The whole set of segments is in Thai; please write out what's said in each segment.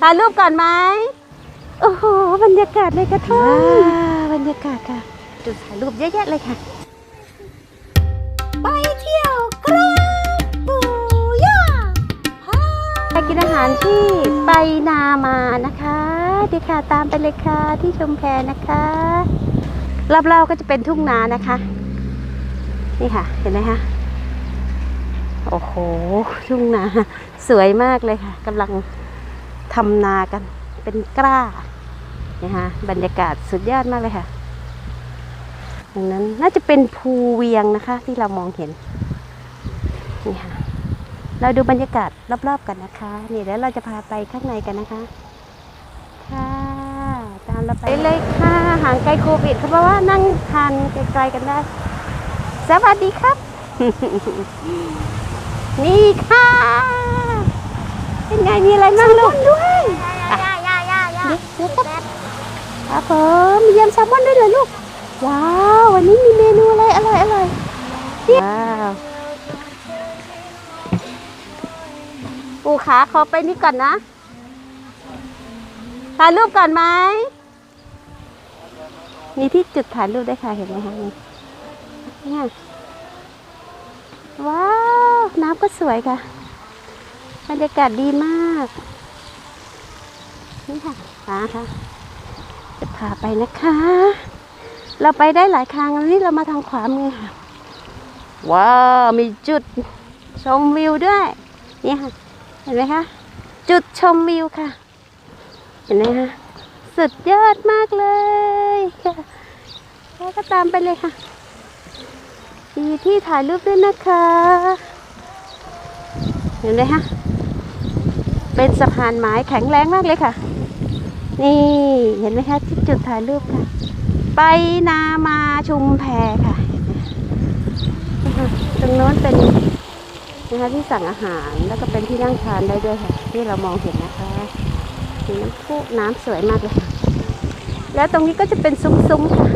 ถ่ายรูปก่อนไหมโอ้โหบรรยากาศในกระท่อมบรรยากาศค่ะจุดถ่ายรูปเยอะแยะเลยค่ะ ไปเที่ยวกราบปู่ย่าไปกินอาหารที่ไปนามานะคะเดี๋ยวค่ะตามไปเลยค่ะที่ชมแพนะคะรอบๆก็จะเป็นทุ่งนานะคะ นี่ค่ะ เห็นไหมคะโอ้โห ทุ่งนาสวยมากเลยค่ะกำลัง ทำนากัน เป็นกล้านี่ฮะบรรยากาศสุดยอดมากเลยค่ะดังนั้นน่าจะเป็นภูเวียงนะคะ ที่เรามองเห็นนี่ค่ะเราดูบรรยากาศรอบๆกันนะคะ นี่แล้วเราจะพาไปข้างในกันนะคะ ค่ะ ตามเราไปเลยค่ะห่างไกลโควิดเขาบอกว่านั่งทานไกลๆกันได้ สวัสดีครับ นี่ค่ะ เป็นไงมีอะไรบ้างลูกด้วยอะเดี๋ยวเดี๋ยวครับครับผมมียำแซลมอนด้วยเหรอลูก ว้าว วันนี้มีเมนูอะไรอร่อยอร่อยว้าวปู่ขาขอไปนี่ก่อนนะถ่ายรูปก่อนไหมมีที่จุดถ่ายรูปได้วยค่ะเห็นไหมคะนี่เนี่ยว้าว น้ำก็สวยค่ะ บรรยากาศดีมาก นี่ค่ะมาค่ะ จะพาไปนะคะ เราไปได้หลายครั้งนนี้เรามาทางขวามือค่ะว้าว มีจุดชมวิวด้วย นี่ค่ะ เห็นไหมคะ จุดชมวิวค่ะ เห็นไหมคะสุดยอดมากเลยค่ะแล้วก็ตามไปเลยค่ะมีที่ถ่ายรูปด้วยนะคะ เห็นไหมคะ เป็นสะพานไม้แข็งแรงมากเลยค่ะ นี่เห็นไหมคะที่จุดถ่ายรูปค่ะ ไปนามาชุมแพค่ะ ตรงโน้นเป็นนะคะที่สั่งอาหารแล้วก็เป็นที่นั่งทานได้ด้วยค่ะ ที่เรามองเห็นนะคะมีน้ำพุน้ำสวยมากเลยค่ะ แล้วตรงนี้ก็จะเป็นซุ้มๆค่ะ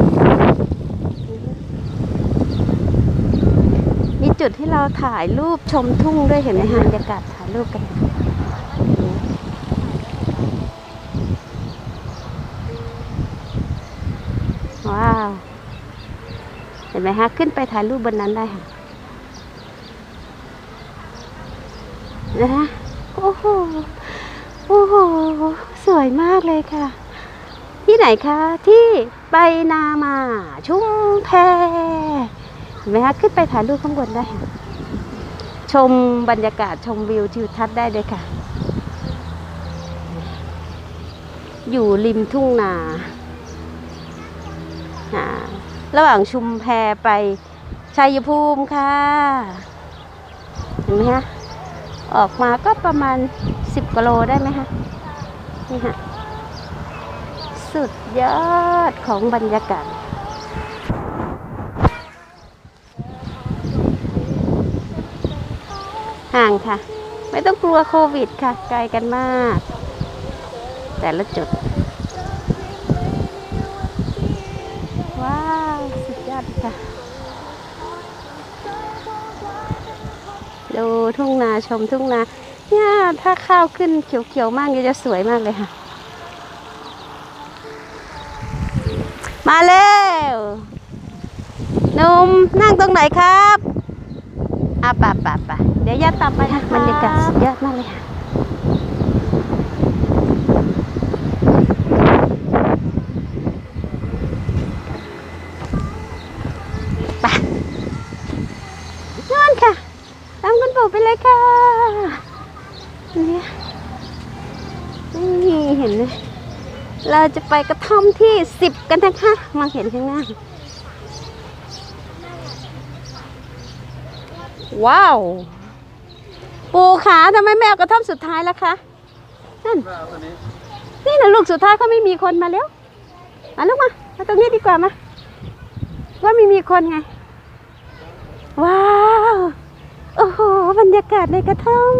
มีจุดที่เราถ่ายรูปชมทุ่งด้วยเห็นไหมคะบรรยากาศถ่ายรูปกันว้าว เห็น ไหมคะขึ้นไปถ่ายรูปบนนั้นได้ค่ะนะคะโอ้โหโอ้โหสวยมากเลยค่ะ ที่ไหนคะ ที่ไปนามาชุมแพเห็นไหมคะขึ้นไปถ่ายรูปข้างบนได้ค่ะชมบรรยากาศชมวิวทิวทัศน์ได้เลยค่ะ อยู่ริมทุ่งนา ระหว่างชุมแพไปชัยภูมิค่ะ เห็นไหมคะออกมาก็ประมาณ 10กิโลได้ไหมคะนี่ค่ะสุดยอดของบรรยากาศห่างค่ะ ไม่ต้องกลัวโควิดค่ะ ไกลกันมาก แต่ละจุด ว้าว สุ ดค่ะ ดูทุ่งนาชมทุ่งนา เนี่ยถ้าข้าวขึ้นเขียวๆมากเนี่ยจะสวยมากเลยค่ะ มาเร็วนุ่มนั่งตรงไหนครับอะป่ะป่ะป่ะเดี๋ยวย่าตามไปค่ะบรรยากาศสุดยอดมากเลยค่ะ ไปนอนค่ะตามคุณปู่ไปเลยค่ะเนี่ยนี่เห็นไหม เราจะไปกระท่อมที่สิบกันนะคะมองเห็นข้างหน้า ว้าว ปูขาทำไมไม่เอากระท่อมสุดท้ายล่ะคะ นั่น นี่นะลูกสุดท้ายเขาไม่มีคนมาแล้วมาลูกมา มาตรงนี้ดีกว่ามา ว่าไม่มีคนไง ว้าว โอ้โห บรรยากาศในกระท่อม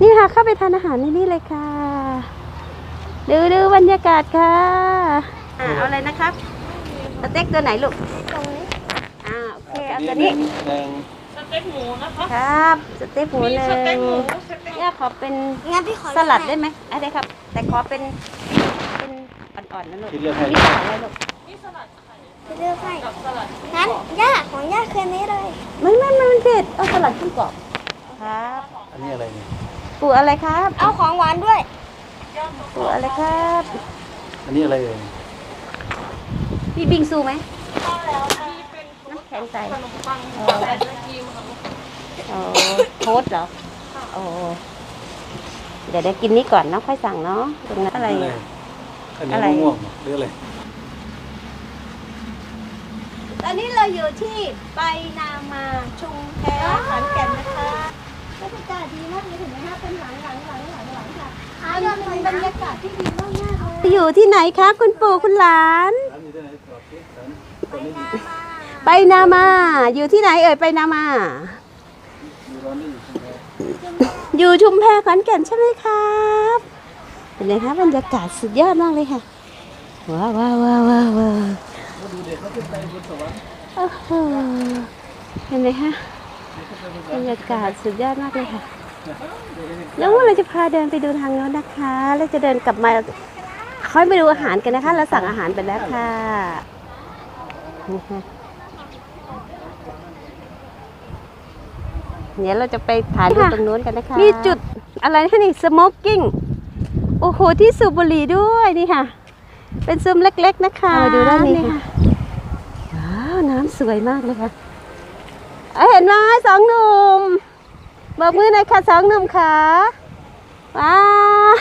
นี่ค่ะเข้าไปทานอาหารในนี่เลยค่ะ ดูดูบรรยากาศค่ะ อ่าเอาอะไรนะครับสเต็กตัวไหนลูกตรงนี้อ่าโอเคเอาตัวนี้หนึ่งสเต็กหมูนะคะครับสเต็กหมูมีหนึ่สเต็กงหมูสเต็กย่าขอเป็นงั้นพี่ขอสลัดได้ไหมอะได้ครับ แต่ขอเป็นเป็นอ่อนๆนะลูกคิดเลือกให้มีสองอะไรลูกนี่สลัดไข่จะเลือกให้กับสลัดงั้นย่าของย่าคืนนี้เลยไม่ไม่ไม่มันเผ็ดเอาสลัดขึ้นกรอบครับ อันนี้อะไรเนี่ยปูอะไรครับ เอาของหวานด้วย ปูอะไรครับ อันนี้อะไรเอ่ยมีบิงซูไหมนี่เป็นน้ำแข็งใสขนมปังใส่ไอศครีมค่ะอ๋อโทษเหรอโอ้เดี๋ยวเดี๋ยวกินนี้ก่อนเนาะค่อยสั่งเนาะตรงนั้นอะไรอันนี้อะอันนี้อะไรมะม่วงหรืออะไรตอนนี้เราอยู่ที่ไปนามาชุมแพขอนแก่นนะคะบรรยากาศดีมากเลยเห็นไหมคะเป็นหลังหลังหลัง เป็นบรรยากาศที่ดีมากมากเลยอยู่ที่ไหนคะคุณปู่คุณหลานอันนี้ได้ไหนตอบสิอันตอนนี้อยู่ไปนามา อยู่ที่ไหนเอ่ยไปนามาอยู่ร้อนนี่อยู่ใช่ไหมอยู่ชุมแพขอนแก่นใช่ไหมครับเป็นไงคะบรรยากาศสุดยอดมากเลยค่ะว้าวว้าวว้าวว้าวว้าวมาดูเด็กเขาขึ้นไปบนสวรรค์โอ้โหเห็นไหมคะบรรยากาศสุดยอดมากเลยค่ะ แล้วเราจะพาเดินไปดูทางโน้นนะคะ แล้วจะเดินกลับมาค่อยไปดูอาหารกันนะคะ เราสั่งอาหารไปแล้วค่ะนี่ค่ะเดี๋ยวเราจะไปถ่ายรูปตรงโน้นกันนะคะ มีจุดอะไรนะนี่สโมกกิ้ง โอ้โห ที่สูบบุหรี่ด้วยนี่ค่ะ เป็นซุ้มเล็กๆนะคะดูด้านนี้ค่ะ ว้าว น้ำสวยมากเลยค่ะเอ้ยเห็นไหมสองหนุ่ม บอกมือหน่อยค่ะสองหนุ่มค่ะว้าว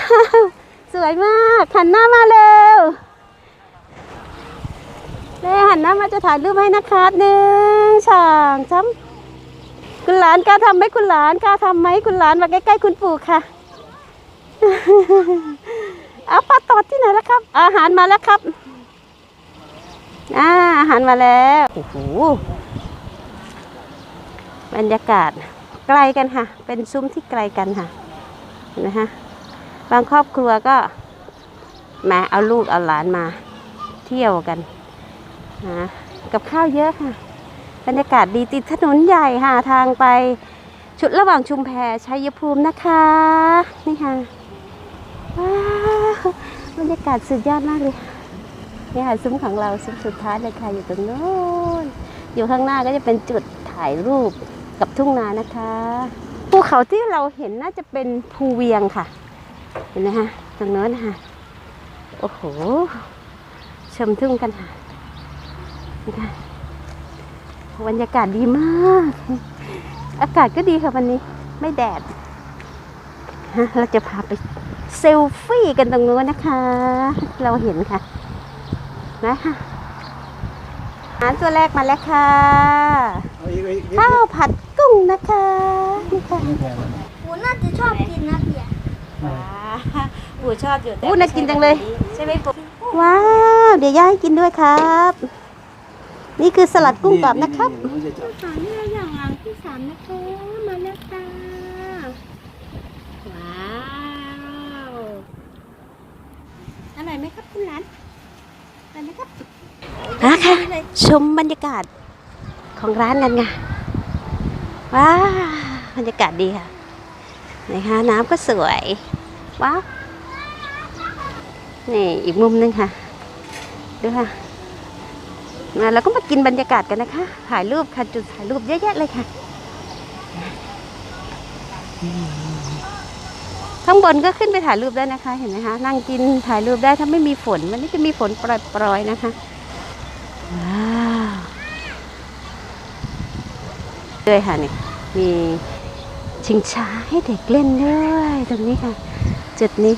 สวยมากหันหน้ามาเร็วเร็วหันหน้ามาจะถ่ายรูปให้นะคะหนึ่งสองสามคุณหลานกล้าทำไหมคุณหลานกล้าทำไหมคุณหลานมาใกล้ๆคุณปู่ค่ะเอาปลาตอดที่ไหนแล้วครับ อาหารมาแล้วครับอ่าอาหารมาแล้วโอ้โหบรรยากาศ ไกลกันค่ะ เป็นซุ้มที่ไกลกันค่ะเห็นไหมคะบางครอบครัวก็มาเอาลูกเอาหลานมาเที่ยวกันนะกับข้าวเยอะค่ะ บรรยากาศดีติดถนนใหญ่ค่ะทางไปชุดระหว่างชุมแพชัยภูมินะคะ นี่ค่ะว้าวบรรยากาศสุดยอดมากเลยนี่ค่ะซุ้มของเราซุ้มสุดท้ายเลยค่ะอยู่ตรงโน้นอยู่ข้างหน้าก็จะเป็นจุดถ่ายรูป กับทุ่งนานะคะภูเขาที่เราเห็นน่าจะเป็นภูเวียงค่ะ เห็นไหมคะตรงโน้นนะคะโอ้โหชมทุ่งกันค่ะนี่ค่ะบรรยากาศดีมาก อากาศก็ดีค่ะวันนี้ ไม่แดดฮะเราจะพาไปเซลฟี่กันตรงโน้นนะคะ เราเห็นค่ะนะคะอาหารตัวแรกมาแล้วค่ะเอาอีกอีกอีกข้าวผัด กุ้งนะคะนี่ค่ะไม่แพงเลยหมูน่าจะชอบกินนะเบียร์ปูชอบอยู่แต่ปูน่ากินจังเลย ใช่ไหมปูว้าว เดี๋ยวย่าให้กินด้วยครับ นี่คือสลัดกุ้งกรอบนะครับไม่ใช่จับอาหารนี่อย่างหลังที่สามนะคะมาแล้วค่ะว้าวอร่อยไหมครับคุณหลานอร่อยไหมครับอะค่ะชมบรรยากาศของร้านกันไง ว้าบรรยากาศดีค่ะนะคะน้ำก็สวยว้าวนี่อีกมุมหนึงค่ะดูค่ะมาแล้วก็มากินบรรยากาศกันนะคะ ถ่ายรูปค่ะจุดถ่ายรูปเยอะแยะเลยค่ะข้างบนก็ขึ้นไปถ่ายรูปได้นะคะ เห็นไหมคะ นั่งกินถ่ายรูปได้ถ้าไม่มีฝนมันนี่จะมีฝนปรอยๆนะคะ ว้าว ด้วยค่ะนี่มีชิงช้าให้เด็กเล่นด้วยตรงนี้ค่ะ จุดนี้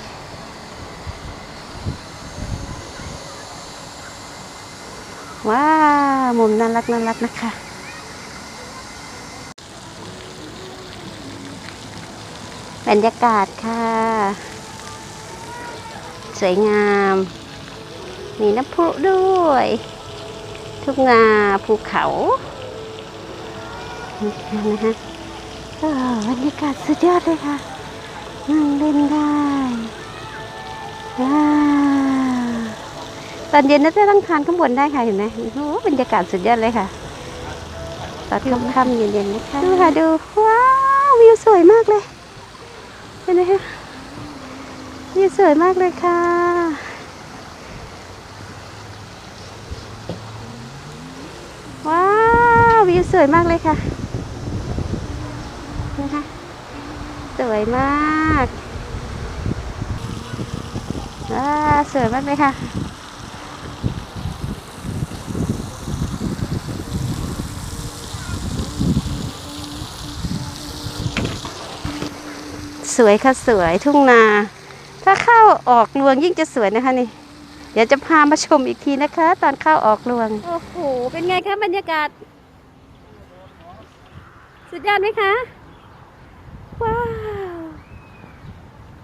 ว้ามุมน่ารักน่ารักนะคะ บรรยากาศค่ะ สวยงาม มีน้ำพุด้วย ทุ่งนาภูเขา นะคะอ้าวบรรยากาศสุดยอดเลยค่ะนั่งเล่นได้ว้าตอนเย็นน่าจะตั้งทานข้างบนได้ค่ะเห็นไหมโอ้โหบรรยากาศสุดยอดเลยค่ะตอนค่ำๆเย็นๆนะคะดูค่ะดูว้าววิวสวยมากเลยเห็นไหมคะวิวสวยมากเลยค่ะว้าววิวสวยมากเลยค่ะ วยมากว้าสวยมากเลยค่ะสวยค่ะสวยทุ่งนา ถ้าเข้าออกรวงยิ่งจะสวยนะคะนี่ เดี๋ยวจะพามาชมอีกทีนะคะ ตอนเข้าออกรวง โอ้โห เป็นไงคะบรรยากาศ สุดยอดไหมคะ ว้าว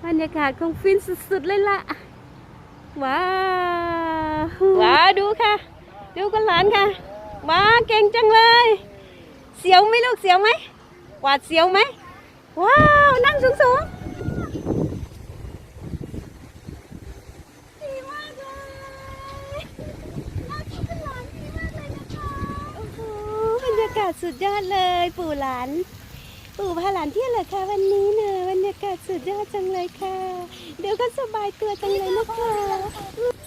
บรรยากาศคงฟินสุดๆเลยล่ะ ว้าวว้าวดูค่ะ ดูกันหลานค่ะว้าเก่งจังเลย เสียวไหมลูกเสียวไหมหวาดเสียวไหม ว้าว นั่งสูงสูงดีมากเลยน่ากินหลานดีมากเลยนะคะ โอ้โหบรรยากาศสุดยอดเลยปู่หลาน ปู่พาหลานเที่ยวเหรอคะวันนี้เนอะบรรยากาศสุดยอดจังเลยค่ะ เดี๋ยวก็สบายตัวจังเลยนะคะ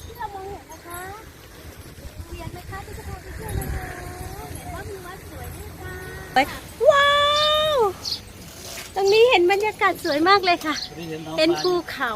ที่เรามองเห็นนะคะเวียนไหมคะที่จะพาไปเที่ยวนะคะเห็นว่ามีวัดสวยด้วยค่ะว้าว ตรงนี้เห็นบรรยากาศสวยมากเลยค่ะนี่เห็นท้องเห็นฟ้าภูเขา